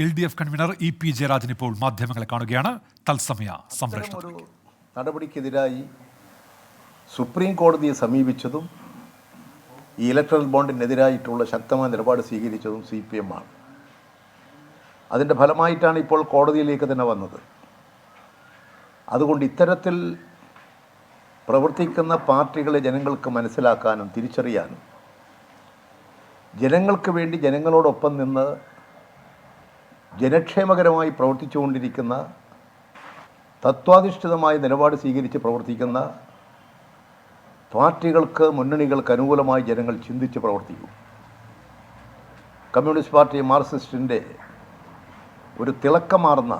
L D F convener E P Jayarajan ഇപ്പോൾ മാധ്യമങ്ങളെ കാണുകയാണ്. തത്സമയ സംപ്രേഷണം. ഒരു നടപടിക്കെതിരായി സുപ്രീം കോടതിയെ സമീപിച്ചതും ഈ ഇലക്ട്രൽ ബോണ്ടിനെതിരായിട്ടുള്ള ശക്തമായ നിലപാട് സ്വീകരിച്ചതും സി പി എം ആണ്. അതിന്റെ ഫലമായിട്ടാണ് ഇപ്പോൾ കോടതിയിലേക്ക് തന്നെ വന്നത്. അതുകൊണ്ട് ഇത്തരത്തിൽ പ്രവർത്തിക്കുന്ന പാർട്ടികളെ ജനങ്ങൾക്ക് മനസ്സിലാക്കാനും തിരിച്ചറിയാനും ജനങ്ങൾക്ക് വേണ്ടി ജനങ്ങളോടൊപ്പം നിന്ന് ജനക്ഷേമകരമായി പ്രവർത്തിച്ചുകൊണ്ടിരിക്കുന്ന തത്വാധിഷ്ഠിതമായ നിലപാട് സ്വീകരിച്ച് പ്രവർത്തിക്കുന്ന പാർട്ടികൾക്ക് മുന്നണികൾക്ക് അനുകൂലമായി ജനങ്ങൾ ചിന്തിച്ച് പ്രവർത്തിക്കും. കമ്മ്യൂണിസ്റ്റ് പാർട്ടി മാർക്സിസ്റ്റിന്റെ ഒരു തിളക്കമാർന്ന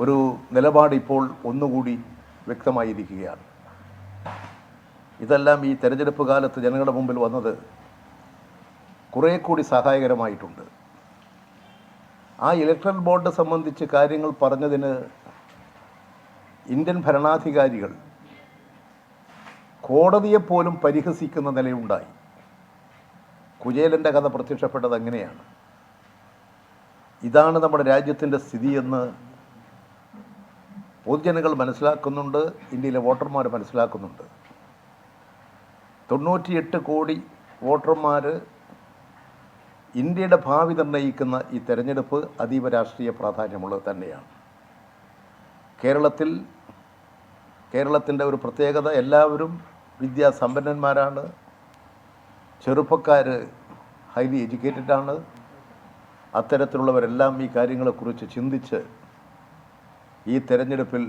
ഒരു നിലപാട് ഇപ്പോൾ ഒന്നുകൂടി വ്യക്തമായിരിക്കുകയാണ്. ഇതെല്ലാം ഈ തെരഞ്ഞെടുപ്പ് കാലത്ത് ജനങ്ങളുടെ മുമ്പിൽ വന്നത് കുറേ കൂടി സഹായകരമായിട്ടുണ്ട്. ആ ഇലക്ട്രൽ ബോർഡ് സംബന്ധിച്ച് കാര്യങ്ങൾ പറഞ്ഞതിന് ഇന്ത്യൻ ഭരണാധികാരികൾ കോടതിയെപ്പോലും പരിഹസിക്കുന്ന നിലയുണ്ടായി. കുചേലന്റെ കഥ പ്രത്യക്ഷപ്പെട്ടത് അങ്ങനെയാണ്. ഇതാണ് നമ്മുടെ രാജ്യത്തിന്റെ സ്ഥിതിയെന്ന് പൊതുജനങ്ങൾ മനസ്സിലാക്കുന്നുണ്ട് ഇന്ത്യയിലെ വോട്ടർമാർ മനസ്സിലാക്കുന്നുണ്ട്. തൊണ്ണൂറ്റിയെട്ട് കോടി വോട്ടർമാർ ഇന്ത്യയുടെ ഭാവി നിർണയിക്കുന്ന ഈ തെരഞ്ഞെടുപ്പ് അതീവ രാഷ്ട്രീയ പ്രാധാന്യമുള്ളത് തന്നെയാണ്. കേരളത്തിൽ കേരളത്തിന്റെ ഒരു പ്രത്യേകത എല്ലാവരും വിദ്യാസമ്പന്നന്മാരാണ് ചെറുപ്പക്കാർ ഹൈലി എഡ്യൂക്കേറ്റഡ് ആണ്. അത്തരത്തിലുള്ളവരെല്ലാം ഈ കാര്യങ്ങളെക്കുറിച്ച് ചിന്തിച്ച് ഈ തെരഞ്ഞെടുപ്പിൽ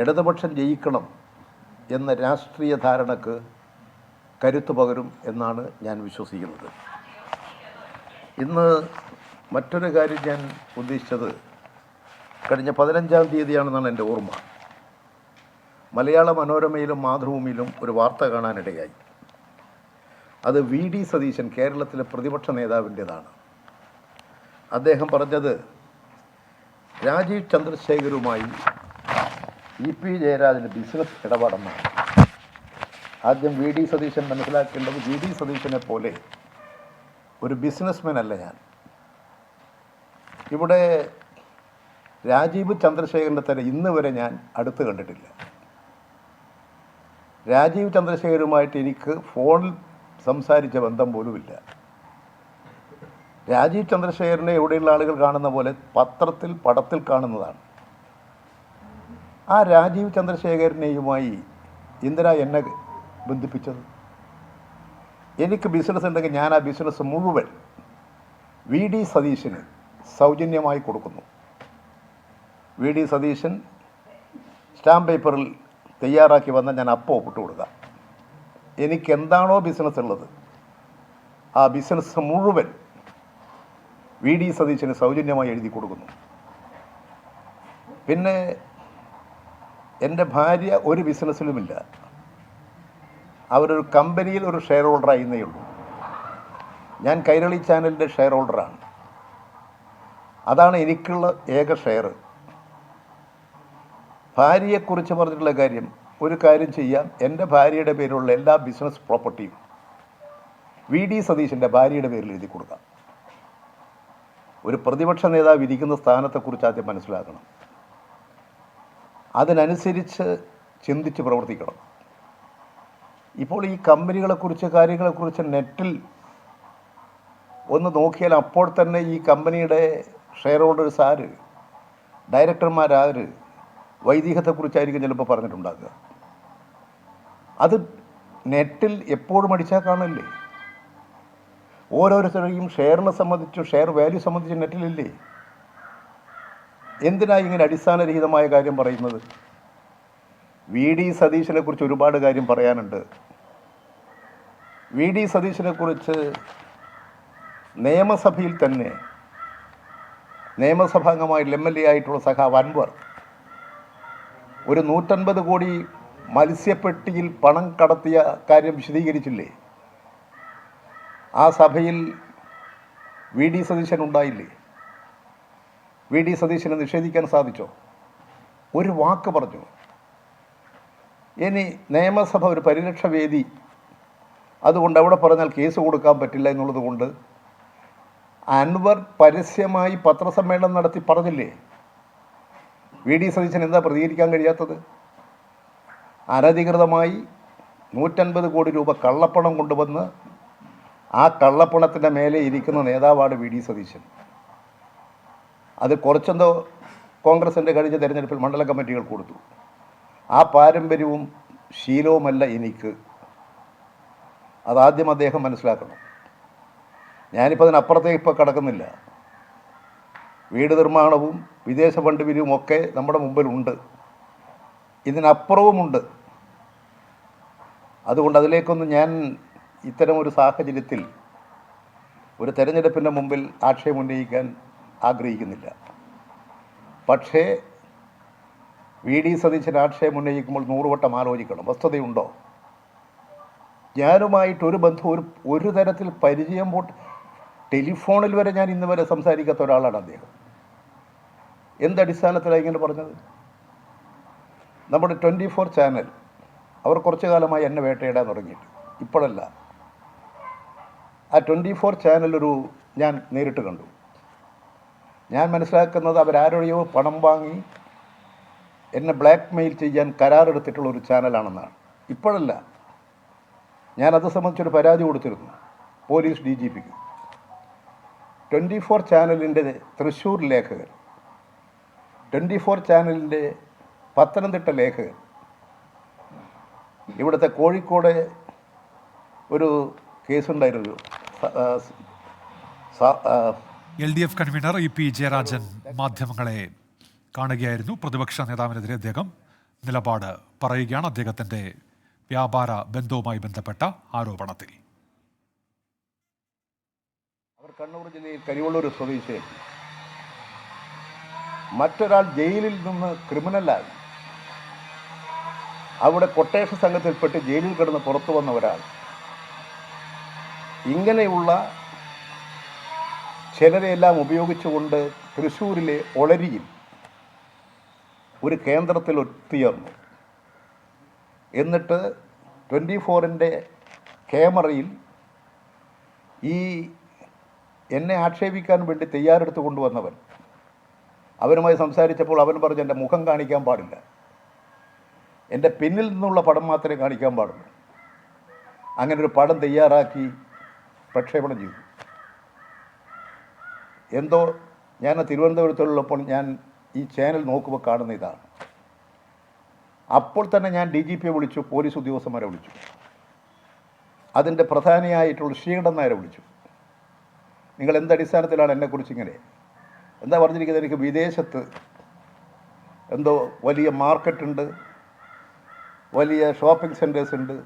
ഇടതുപക്ഷം ജയിക്കണം എന്ന രാഷ്ട്രീയ ധാരണക്ക് കരുത്തു പകരും എന്നാണ് ഞാൻ വിശ്വസിക്കുന്നത്. ഇന്ന് മറ്റൊരു കാര്യം ഞാൻ ഉദ്ദേശിച്ചത് കഴിഞ്ഞ പതിനഞ്ചാം തീയതിയാണെന്നാണ് എന്റെ ഓർമ്മ. മലയാള മനോരമയിലും മാതൃഭൂമിയിലും ഒരു വാർത്ത കാണാനിടയായി. അത് വി ഡി സതീശൻ കേരളത്തിലെ പ്രതിപക്ഷ നേതാവിന്റേതാണ്. അദ്ദേഹം പറഞ്ഞത് രാജീവ് ചന്ദ്രശേഖരുമായി ഇ പി ജയരാജന് ബിസിനസ് ഇടപാടെന്നാണ്. ആദ്യം വി ഡി സതീശൻ മനസ്സിലാക്കേണ്ടത് വി ഡി സതീശനെ പോലെ ഒരു ബിസിനസ്മാൻ അല്ല ഞാൻ. ഇവിടെ രാജീവ് ചന്ദ്രശേഖരന്റെ തന്നെ ഇന്ന് വരെ ഞാൻ അടുത്ത് കണ്ടിട്ടില്ല. രാജീവ് ചന്ദ്രശേഖരുമായിട്ട് എനിക്ക് ഫോണിൽ സംസാരിച്ച ബന്ധം പോലുമില്ല. രാജീവ് ചന്ദ്രശേഖരനെ എവിടെയുള്ള ആളുകൾ കാണുന്ന പോലെ പത്രത്തിൽ പടത്തിൽ കാണുന്നതാണ്. ആ രാജീവ് ചന്ദ്രശേഖരനെയുമായി എന്തിനാ എന്നെ ബന്ധിപ്പിച്ചത്? എനിക്ക് ബിസിനസ് ഉണ്ടെങ്കിൽ ഞാൻ ആ ബിസിനസ് മുഴുവൻ വി ഡി സതീശന് സൗജന്യമായി കൊടുക്കുന്നു. വി ഡി സതീശൻ സ്റ്റാമ്പ് പേപ്പറിൽ തയ്യാറാക്കി വന്നാൽ ഞാൻ അപ്പോൾ ഒപ്പിട്ട് കൊടുക്കാം. എനിക്ക് എന്താണോ ബിസിനസ് ഉള്ളത് ആ ബിസിനസ് മുഴുവൻ വി ഡി സതീശന് സൗജന്യമായി എഴുതി കൊടുക്കുന്നു. പിന്നെ എന്റെ ഭാര്യ ഒരു ബിസിനസ്സിലുമില്ല അവരൊരു കമ്പനിയിൽ ഒരു ഷെയർ ഹോൾഡർ ആയിരുന്നേ ഉള്ളൂ. ഞാൻ കൈരളി ചാനലിന്റെ ഷെയർ ഹോൾഡറാണ് അതാണ് എനിക്കുള്ള ഏക ഷെയർ ഭാര്യയെക്കുറിച്ച് പറഞ്ഞിട്ടുള്ള കാര്യം ഒരു കാര്യം ചെയ്യാം. എന്റെ ഭാര്യയുടെ പേരിലുള്ള എല്ലാ ബിസിനസ് പ്രോപ്പർട്ടിയും വി ഡി സതീശന്റെ ഭാര്യയുടെ പേരിൽ എഴുതി കൊടുക്കാം. ഒരു പ്രതിപക്ഷ നേതാവ് ഇരിക്കുന്ന സ്ഥാനത്തെക്കുറിച്ച് ആദ്യം മനസ്സിലാക്കണം. അതിനനുസരിച്ച് ചിന്തിച്ച് പ്രവർത്തിക്കണം. ഇപ്പോൾ ഈ കമ്പനികളെക്കുറിച്ച് കാര്യങ്ങളെക്കുറിച്ച് നെറ്റിൽ ഒന്ന് നോക്കിയാൽ അപ്പോൾ തന്നെ ഈ കമ്പനിയുടെ ഷെയർ ഹോൾഡേഴ്സ് ആര് ഡയറക്ടർമാരാര് വൈദികത്തെക്കുറിച്ചായിരിക്കും ചിലപ്പോൾ പറഞ്ഞിട്ടുണ്ടാകുക അത് നെറ്റിൽ എപ്പോഴും അടിച്ചാൽ കാണില്ലേ ഓരോരുത്തരെയും ഷെയറിനെ സംബന്ധിച്ചും ഷെയർ വാല്യൂ സംബന്ധിച്ചും നെറ്റിലില്ലേ? എന്തിനാ ഇങ്ങനെ അടിസ്ഥാനരഹിതമായ കാര്യം പറയുന്നത്? വി. ഡി. സതീശനെ കുറിച്ച് ഒരുപാട് കാര്യം പറയാനുണ്ട്. വി ഡി സതീശനെ കുറിച്ച് നിയമസഭയിൽ തന്നെ നിയമസഭാംഗമായി എം എൽ എ ആയിട്ടുള്ള സഖാവ് അൻവർ ഒരു നൂറ്റൻപത് കോടി മത്സ്യപ്പെട്ടിയിൽ പണം കടത്തിയ കാര്യം വിശദീകരിച്ചില്ലേ? ആ സഭയിൽ വി ഡി സതീശൻ ഉണ്ടായില്ലേ? വി ഡി സതീശനെ നിഷേധിക്കാൻ സാധിച്ചോ? ഒരു വാക്ക് പറഞ്ഞു? ഇനി നിയമസഭ ഒരു പരിരക്ഷ വേദി അതുകൊണ്ട് അവിടെ പറഞ്ഞാൽ കേസ് കൊടുക്കാൻ പറ്റില്ല എന്നുള്ളത് കൊണ്ട് അൻവർ പരസ്യമായി പത്രസമ്മേളനം നടത്തി പറഞ്ഞില്ലേ? വി ഡി സതീശൻ എന്താ പ്രതികരിക്കാൻ കഴിയാത്തത്? അനധികൃതമായി നൂറ്റൻപത് കോടി രൂപ കള്ളപ്പണം കൊണ്ടുവന്ന് ആ കള്ളപ്പണത്തിന്റെ മേലെ ഇരിക്കുന്ന നേതാവാണ് വി ഡി സതീശൻ. അത് കുറച്ചെന്തോ കോൺഗ്രസിന്റെ കഴിഞ്ഞ തെരഞ്ഞെടുപ്പിൽ മണ്ഡല കമ്മിറ്റികൾ കൊടുത്തു. ആ പാരമ്പര്യവും ശീലവുമല്ല എനിക്ക് അതാദ്യം അദ്ദേഹം മനസ്സിലാക്കണം. ഞാനിപ്പോൾ അതിനപ്പുറത്തേക്ക് ഇപ്പോൾ കിടക്കുന്നില്ല. വീട് നിർമ്മാണവും വിദേശ ഫണ്ട് പിരിവും ഒക്കെ നമ്മുടെ മുമ്പിലുണ്ട്. ഇതിനപ്പുറവുമുണ്ട്. അതുകൊണ്ട് അതിലേക്കൊന്നും ഞാൻ ഇത്തരം ഒരു സാഹചര്യത്തിൽ ഒരു തെരഞ്ഞെടുപ്പിന്റെ മുമ്പിൽ ആക്ഷേപം ഉന്നയിക്കാൻ ആഗ്രഹിക്കുന്നില്ല. പക്ഷേ വി ഡി സതീശൻ ആക്ഷേപം ഉന്നയിക്കുമ്പോൾ നൂറുവട്ടം ആലോചിക്കണം. വസ്തുതയുണ്ടോ? ഞാനുമായിട്ട് ഒരു ബന്ധം ഒരു ഒരു തരത്തിൽ പരിചയം പോട്ട് ടെലിഫോണിൽ വരെ ഞാൻ ഇന്ന് വരെ സംസാരിക്കാത്ത ഒരാളാണ് അദ്ദേഹം. എന്തടിസ്ഥാനത്തിലാണ് ഇങ്ങനെ പറഞ്ഞത്? നമ്മുടെ ട്വന്റി ഫോർ ചാനൽ അവർ കുറച്ചു കാലമായി എന്നെ വേട്ടയിടാൻ തുടങ്ങിയിട്ട്. ഇപ്പോഴല്ല. ആ ട്വന്റി ഫോർ ചാനൽ ഒരു ഞാൻ നേരിട്ട് കണ്ടു. ഞാൻ മനസ്സിലാക്കുന്നത് അവരാരുടെയോ പണം വാങ്ങി എന്നെ ബ്ലാക്ക് മെയിൽ ചെയ്യാൻ കരാറെടുത്തിട്ടുള്ള ഒരു ചാനലാണെന്നാണ്. ഇപ്പോഴല്ല. ഞാനത് സംബന്ധിച്ചൊരു പരാതി കൊടുത്തിരുന്നു പോലീസ് ഡി ജി പിക്ക്. ട്വന്റി ഫോർ ചാനലിന്റെ തൃശ്ശൂർ ലേഖകൻ ട്വന്റി ഫോർ ചാനലിന്റെ പത്തനംതിട്ട ലേഖകൻ ഇവിടുത്തെ കോഴിക്കോട് ഒരു കേസുണ്ടായിരുന്നു L D F convener E P Jayarajan മാധ്യമങ്ങളെ കാണുകയായിരുന്നു. പ്രതിപക്ഷ നേതാവിനെതിരെ അദ്ദേഹം നിലപാട് പറയുകയാണ് അദ്ദേഹത്തിന്റെ വ്യാപാര ബന്ധവുമായി ബന്ധപ്പെട്ട ആരോപണത്തിൽ. അവർ കണ്ണൂർ ജില്ലയിൽ കരിവള്ളൂർ സ്വദേശി. മറ്റൊരാൾ ജയിലിൽ നിന്ന് ക്രിമിനലായി അവിടെ കൊട്ടേഷൻ സംഘത്തിൽപ്പെട്ട് ജയിലിൽ കിടന്ന് പുറത്തു വന്ന ഒരാൾ. ഇങ്ങനെയുള്ള ചിലരെയെല്ലാം ഉപയോഗിച്ചുകൊണ്ട് തൃശ്ശൂരിലെ ഒളരിയിൽ ഒരു കേന്ദ്രത്തിൽ ഒത്തുയർന്നു എന്നിട്ട് ട്വന്റി ഫോറിന്റെ ക്യാമറയിൽ ഈ എന്നെ ആക്ഷേപിക്കാൻ വേണ്ടി തയ്യാറെടുത്ത് കൊണ്ടുവന്നവൻ. അവനുമായി സംസാരിച്ചപ്പോൾ അവൻ പറഞ്ഞു എന്റെ മുഖം കാണിക്കാൻ പാടില്ല. എന്റെ പിന്നിൽ നിന്നുള്ള പടം മാത്രമേ കാണിക്കാൻ പാടുള്ളൂ. അങ്ങനെ ഒരു പടം തയ്യാറാക്കി പ്രക്ഷേപണം ചെയ്തു. എന്തോ ഞാൻ തിരുവനന്തപുരത്തുള്ളപ്പോൾ ഞാൻ ഈ ചാനൽ നോക്കുമ്പോൾ കാണുന്ന ഇതാണ്. അപ്പോൾ തന്നെ ഞാൻ ഡി ജി പിയെ വിളിച്ചു പോലീസ് ഉദ്യോഗസ്ഥന്മാരെ വിളിച്ചു. അതിന്റെ പ്രധാനിയായിട്ടുള്ള ശ്രീകണ്ഠൻ നായരെ വിളിച്ചു. നിങ്ങൾ എന്തടിസ്ഥാനത്തിലാണ് എന്നെക്കുറിച്ച് ഇങ്ങനെ? എന്താ പറഞ്ഞിരിക്കുന്നത്? എനിക്ക് വിദേശത്ത് എന്തോ വലിയ മാർക്കറ്റുണ്ട് വലിയ ഷോപ്പിംഗ് സെന്റേഴ്സ് ഉണ്ട്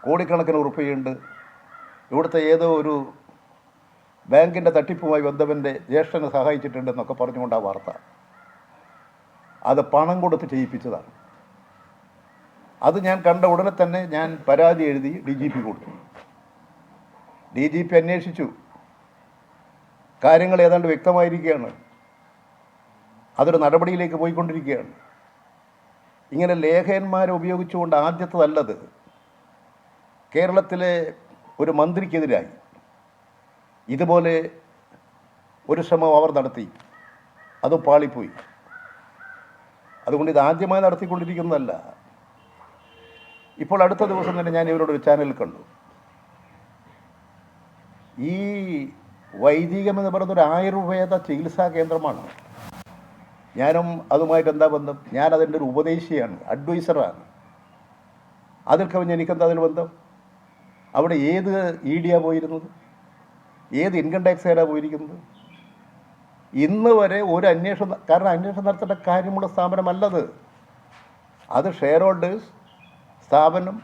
കോടിക്കണക്കിന് ഉറുപ്പയുണ്ട് ഇവിടുത്തെ ഏതോ ഒരു ബാങ്കിന്റെ തട്ടിപ്പുമായി ബന്ധവന്റെ ജ്യേഷ്ഠനെ സഹായിച്ചിട്ടുണ്ടെന്നൊക്കെ പറഞ്ഞുകൊണ്ട് ആ വാർത്ത. അത് പണം കൊടുത്ത് ചെയ്യിപ്പിച്ചതാണ്. അത് ഞാൻ കണ്ട ഉടനെ തന്നെ ഞാൻ പരാതി എഴുതി ഡി ജി പി കൊടുത്തു. ഡി ജി പി അന്വേഷിച്ചു. കാര്യങ്ങൾ ഏതാണ്ട് വ്യക്തമായിരിക്കുകയാണ്. അതൊരു നടപടിയിലേക്ക് പോയിക്കൊണ്ടിരിക്കുകയാണ്. ഇങ്ങനെ ലേഖകന്മാരെ ഉപയോഗിച്ചുകൊണ്ട് ആദ്യത്തതല്ലത്. കേരളത്തിലെ ഒരു മന്ത്രിക്കെതിരായി. ഇതുപോലെ ഒരു ശ്രമം അവർ നടത്തി. അത് പാളിപ്പോയി. അതുകൊണ്ട് ഇത് ആദ്യമായി നടത്തിക്കൊണ്ടിരിക്കുന്നതല്ല. ഇപ്പോൾ അടുത്ത ദിവസം തന്നെ ഞാൻ ഇവരോട് ഒരു ചാനൽ കണ്ടു. ഈ വൈദികം എന്ന് പറയുന്ന ഒരു ആയുർവേദ ചികിത്സാ കേന്ദ്രമാണ്. ഞാനും അതുമായിട്ട് എന്താ ബന്ധം? ഞാൻ അതിന്റെ ഒരു ഉപദേശിയാണ് അഡ്വൈസറാണ് അതിൽ കവിഞ്ഞ് എനിക്കെന്താ അതിൽ ബന്ധം? അവിടെ ഏത് ഇ ഡിയാണ് പോയിരുന്നത്? ഏത് ഇൻകം ടാക്സ് ടാക്സുകാരാണ് പോയിരിക്കുന്നത്? ഇന്ന് വരെ ഒരു അന്വേഷണം കാരണം അന്വേഷണം നടത്തേണ്ട കാര്യമുള്ള സ്ഥാപനമല്ലത്. അത് ഷെയർ ഹോൾഡേഴ്സ് സ്ഥാപനം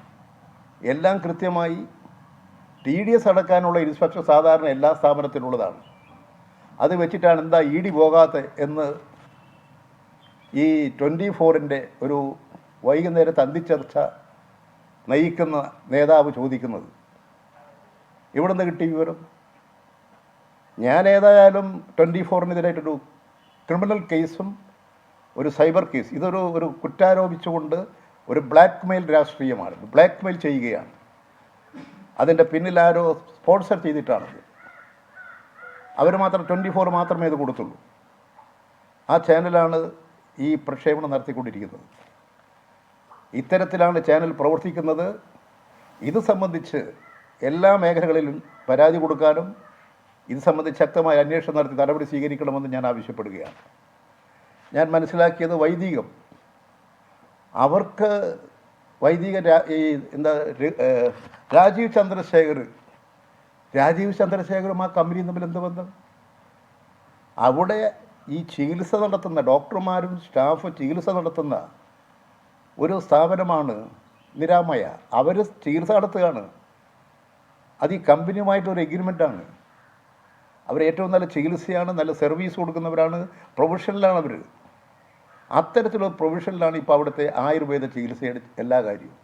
എല്ലാം കൃത്യമായി ടി ഡി എസ് അടക്കാനുള്ള ഇൻസ്പെക്ഷൻ സാധാരണ എല്ലാ സ്ഥാപനത്തിനുള്ളതാണ്. അത് വെച്ചിട്ടാണ് എന്താ ഇ ഡി പോകാത്ത എന്ന് ഈ ട്വന്റി ഫോറിന്റെ ഒരു വൈകുന്നേരത്തെ അന്തിച്ചർച്ച നയിക്കുന്ന നേതാവ് ചോദിക്കുന്നത്. ഇവിടുന്ന് കിട്ടിയ വിവരം? ഞാൻ ഏതായാലും ട്വന്റി ഫോറിനെതിരായിട്ടൊരു ക്രിമിനൽ കേസും ഒരു സൈബർ കേസ് ഇതൊരു ഒരു കുറ്റാരോപിച്ചുകൊണ്ട് ഒരു ബ്ലാക്ക് മെയിൽ രാഷ്ട്രീയമാണ്. ബ്ലാക്ക് മെയിൽ ചെയ്യുകയാണ്. അതിന്റെ പിന്നിൽ ആരോ സ്പോൺസർ ചെയ്തിട്ടാണത് അവർ മാത്രം ട്വന്റി ഫോർ മാത്രമേ ഇത് കൊടുത്തുള്ളൂ. ആ ചാനലാണ് ഈ പ്രക്ഷേപണം നടത്തിക്കൊണ്ടിരിക്കുന്നത്. ഇത്തരത്തിലാണ് ചാനൽ പ്രവർത്തിക്കുന്നത്. ഇത് സംബന്ധിച്ച് എല്ലാ മേഖലകളിലും പരാതി കൊടുക്കാനും ഇത് സംബന്ധിച്ച് ശക്തമായ അന്വേഷണം നടത്തി നടപടി സ്വീകരിക്കണമെന്ന് ഞാൻ ആവശ്യപ്പെടുകയാണ്. ഞാൻ മനസ്സിലാക്കിയത് വൈദികം. അവർക്ക് വൈദിക ഈ എന്താ രാജീവ് ചന്ദ്രശേഖർ രാജീവ് ചന്ദ്രശേഖറും ആ കമ്പനിയും തമ്മിൽ എന്ത് ബന്ധം? അവിടെ ഈ ചികിത്സ നടത്തുന്ന ഡോക്ടർമാരും സ്റ്റാഫും ചികിത്സ നടത്തുന്ന ഒരു സ്ഥാപനമാണ് നിരാമയ. അവർ ചികിത്സ നടത്തുകയാണ്. അത് ഈ കമ്പനിയുമായിട്ടൊരു എഗ്രിമെന്റാണ്. അവർ ഏറ്റവും നല്ല ചികിത്സയാണ് നല്ല സർവീസ് കൊടുക്കുന്നവരാണ് പ്രൊഫഷണലാണ് അവർ അത്തരത്തിലുള്ള പ്രൊവിഷനിലാണ് ഇപ്പോൾ അവിടുത്തെ ആയുർവേദ ചികിത്സയുടെ എല്ലാ കാര്യവും.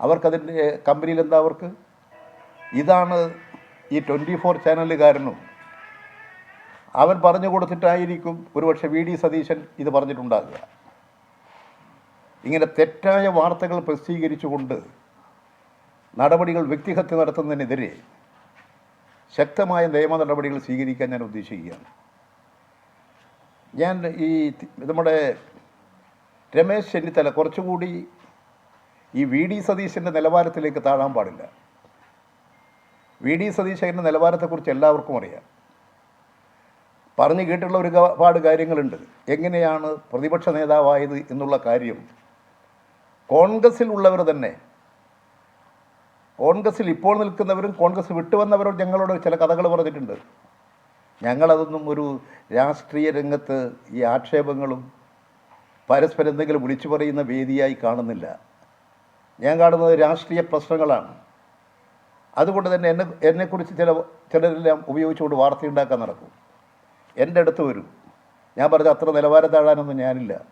അവർക്കതിന്റെ കമ്പനിയിൽ എന്താ അവർക്ക്? ഇതാണ് ഈ ട്വന്റി ഫോർ ചാനലുകാരനും. അവൻ പറഞ്ഞു കൊടുത്തിട്ടായിരിക്കും ഒരുപക്ഷെ വി ഡി സതീശൻ ഇത് പറഞ്ഞിട്ടുണ്ടാകുക. ഇങ്ങനെ തെറ്റായ വാർത്തകൾ പ്രസിദ്ധീകരിച്ചുകൊണ്ട് നടപടികൾ വ്യക്തിഹത്യ നടത്തുന്നതിനെതിരെ ശക്തമായ നിയമ നടപടികൾ സ്വീകരിക്കാൻ ഞാൻ ഉദ്ദേശിക്കുകയാണ്. ഞാൻ ഈ നമ്മുടെ രമേശ് ചെന്നിത്തല കുറച്ചുകൂടി ഈ വി ഡി സതീശന്റെ നിലവാരത്തിലേക്ക് താഴാൻ പാടില്ല. വി ഡി സതീശന്റെ നിലവാരത്തെക്കുറിച്ച് എല്ലാവർക്കും അറിയാം. പറഞ്ഞു കേട്ടുള്ള ഒരുപാട് കാര്യങ്ങളുണ്ട്. എങ്ങനെയാണ് പ്രതിപക്ഷ നേതാവായത് എന്നുള്ള കാര്യം കോൺഗ്രസിൽ ഉള്ളവർ തന്നെ കോൺഗ്രസിൽ ഇപ്പോൾ നിൽക്കുന്നവരും കോൺഗ്രസ് വിട്ടുവന്നവരും ഞങ്ങളോട് ചില കഥകൾ പറഞ്ഞിട്ടുണ്ട്. ഞങ്ങളതൊന്നും ഒരു രാഷ്ട്രീയ രംഗത്ത് ഈ ആക്ഷേപങ്ങളും പരസ്പരം എന്തെങ്കിലും വിളിച്ചു പറയുന്ന വേദിയായി കാണുന്നില്ല. ഞാൻ കാണുന്നത് രാഷ്ട്രീയ പ്രശ്നങ്ങളാണ്. അതുകൊണ്ട് തന്നെ എന്നെ എന്നെക്കുറിച്ച് ചില ചിലരെല്ലാം ഉപയോഗിച്ചുകൊണ്ട് വാർത്തയുണ്ടാക്കാൻ നടക്കും. എന്റെ അടുത്ത് വരും. ഞാൻ പറഞ്ഞ അത്ര നിലവാരം താഴാനൊന്നും ഞാനില്ല.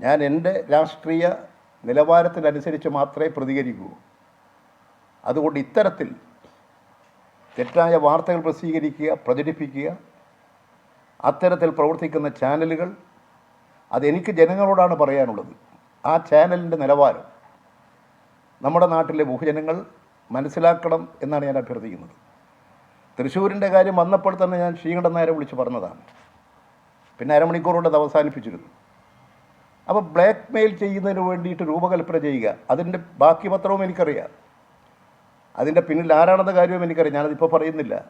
ഞാൻ എന്റെ രാഷ്ട്രീയ നിലവാരത്തിനനുസരിച്ച് മാത്രമേ പ്രതികരിക്കൂ. അതുകൊണ്ട് ഇത്തരത്തിൽ തെറ്റായ വാർത്തകൾ പ്രസിദ്ധീകരിക്കുക പ്രചരിപ്പിക്കുക അത്തരത്തിൽ പ്രവർത്തിക്കുന്ന ചാനലുകൾ. അതെനിക്ക് ജനങ്ങളോടാണ് പറയാനുള്ളത്. ആ ചാനലിന്റെ നിലവാരം നമ്മുടെ നാട്ടിലെ ബഹുജനങ്ങൾ മനസ്സിലാക്കണം എന്നാണ് ഞാൻ അഭ്യർത്ഥിക്കുന്നത്. തൃശ്ശൂരിന്റെ കാര്യം വന്നപ്പോൾ തന്നെ ഞാൻ ശ്രീകണ്ഠൻ നായരെ വിളിച്ച് പറഞ്ഞതാണ്. പിന്നെ അരമണിക്കൂറുകൊണ്ട് അത് അവസാനിപ്പിച്ചിരുന്നു. അപ്പോൾ ബ്ലാക്ക് മെയിൽ ചെയ്യുന്നതിന് വേണ്ടിയിട്ട് രൂപകൽപ്പന ചെയ്യുക അതിന്റെ ബാക്കി പത്രവും എനിക്കറിയാം. അതിന്റെ പിന്നിൽ ആരാണെന്ന കാര്യവും എനിക്കറിയാം. ഞാനതിപ്പോൾ പറയുന്നില്ല.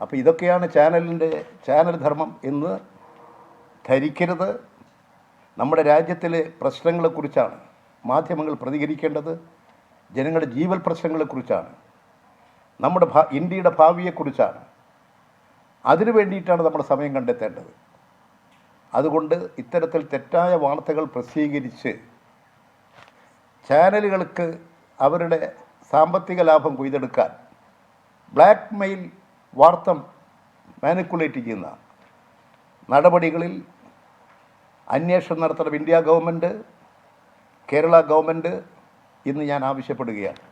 അപ്പോൾ ഇതൊക്കെയാണ് ചാനലിന്റെ ചാനൽ ധർമ്മം എന്ന് ധരിക്കരുത്. നമ്മുടെ രാജ്യത്തിലെ പ്രശ്നങ്ങളെക്കുറിച്ചാണ് മാധ്യമങ്ങൾ പ്രതികരിക്കേണ്ടത്. ജനങ്ങളുടെ ജീവൽ പ്രശ്നങ്ങളെക്കുറിച്ചാണ്. നമ്മുടെ ഭാ ഇന്ത്യയുടെ ഭാവിയെക്കുറിച്ചാണ്. അതിനു വേണ്ടിയിട്ടാണ് നമ്മുടെ സമയം കണ്ടെത്തേണ്ടത്. അതുകൊണ്ട് ഇത്തരത്തിൽ തെറ്റായ വാർത്തകൾ പ്രസിദ്ധീകരിച്ച് ചാനലുകൾക്ക് അവരുടെ സാമ്പത്തിക ലാഭം കൊയ്തെടുക്കാൻ ബ്ലാക്ക് മെയിൽ വാർത്ത മാനിക്കുലേറ്റ് ചെയ്യുന്ന നടപടികളിൽ അന്വേഷണം നടത്തണം ഇന്ത്യ ഗവൺമെന്റ് കേരള ഗവൺമെന്റ് ഇന്ന് ഞാൻ ആവശ്യപ്പെടുകയാണ്.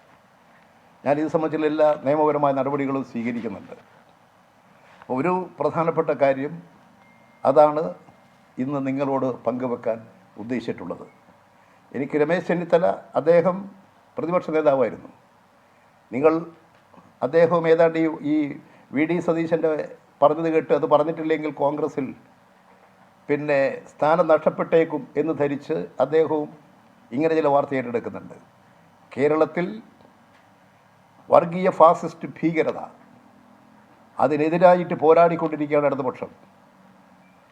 ഞാൻ ഇത് സംബന്ധിച്ചുള്ള എല്ലാ നിയമപരമായ നടപടികളും സ്വീകരിക്കുന്നുണ്ട്. ഒരു പ്രധാനപ്പെട്ട കാര്യം അതാണ് ഇന്ന് നിങ്ങളോട് പങ്കുവെക്കാൻ ഉദ്ദേശിച്ചിട്ടുള്ളത്. എനിക്ക് രമേശ് ചെന്നിത്തല അദ്ദേഹം പ്രതിപക്ഷ നേതാവായിരുന്നു. നിങ്ങൾ അദ്ദേഹവും ഏതാണ്ട് ഈ- വി ഡി സതീശന്റെ പറഞ്ഞത് കേട്ട് അത് പറഞ്ഞിട്ടില്ലെങ്കിൽ കോൺഗ്രസിൽ പിന്നെ സ്ഥാനം നഷ്ടപ്പെട്ടേക്കും എന്ന് ധരിച്ച് അദ്ദേഹവും ഇങ്ങനെ ചില വാർത്ത ഏറ്റെടുക്കുന്നുണ്ട് കേരളത്തിൽ വർഗീയ ഫാസിസ്റ്റ് ഭീകരത അതിനെതിരായിട്ട് പോരാടിക്കൊണ്ടിരിക്കുകയാണ് ഇടതുപക്ഷം.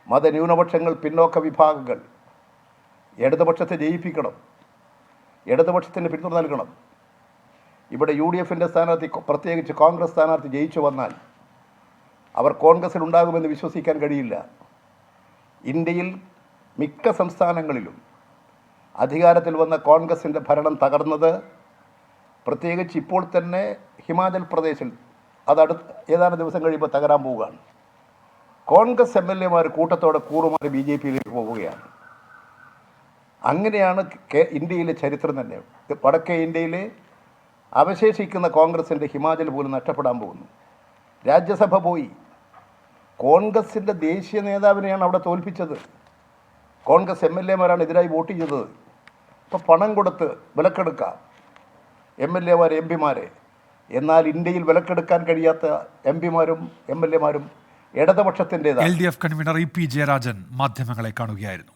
മതന്യൂനപക്ഷങ്ങൾ പിന്നോക്ക വിഭാഗങ്ങൾ ഇടതുപക്ഷത്തെ ജയിപ്പിക്കണം ഇടതുപക്ഷത്തിന് പിന്തുണ നൽകണം ഇവിടെ യു ഡി എഫിന്റെ സ്ഥാനാർത്ഥി പ്രത്യേകിച്ച് കോൺഗ്രസ് സ്ഥാനാർത്ഥി ജയിച്ചു വന്നാൽ അവർ കോൺഗ്രസ്സിൽ ഉണ്ടാകുമെന്ന് വിശ്വസിക്കാൻ കഴിയില്ല. ഇന്ത്യയിൽ മിക്ക സംസ്ഥാനങ്ങളിലും അധികാരത്തിൽ വന്ന കോൺഗ്രസിന്റെ ഭരണം തകർന്നത് പ്രത്യേകിച്ച് ഇപ്പോൾ തന്നെ ഹിമാചൽ പ്രദേശിൽ അതടുത്ത് ഏതാനും ദിവസം കഴിയുമ്പോൾ തകരാൻ പോവുകയാണ്. കോൺഗ്രസ് എം എൽ എമാർ കൂട്ടത്തോടെ കൂറുമാറി ബി ജെ പിയിലേക്ക് പോവുകയാണ്. അങ്ങനെയാണ് ഇന്ത്യയിലെ ചരിത്രം തന്നെ. വടക്കേ ഇന്ത്യയിലെ അവശേഷിക്കുന്ന കോൺഗ്രസിന്റെ ഹിമാചൽ പോലും നഷ്ടപ്പെടാൻ പോകുന്നു. രാജ്യസഭ പോയി. കോൺഗ്രസിന്റെ ദേശീയ നേതാവിനെയാണ് അവിടെ തോൽപ്പിച്ചത്. കോൺഗ്രസ് എം എൽ എമാരാണ് എതിരായി വോട്ട് ചെയ്തത്. അപ്പോൾ പണം കൊടുത്ത് വിലക്കെടുക്കാം. എം എൽ എമാർ എം പിമാരെ. എന്നാൽ ഇന്ത്യയിൽ വിലക്കെടുക്കാൻ കഴിയാത്ത എം പിമാരും എം എൽ എമാരും ഇടതുപക്ഷത്തിന്റെതാണ് L D F convener E P Jayarajan മാധ്യമങ്ങളെ കാണുകയായിരുന്നു.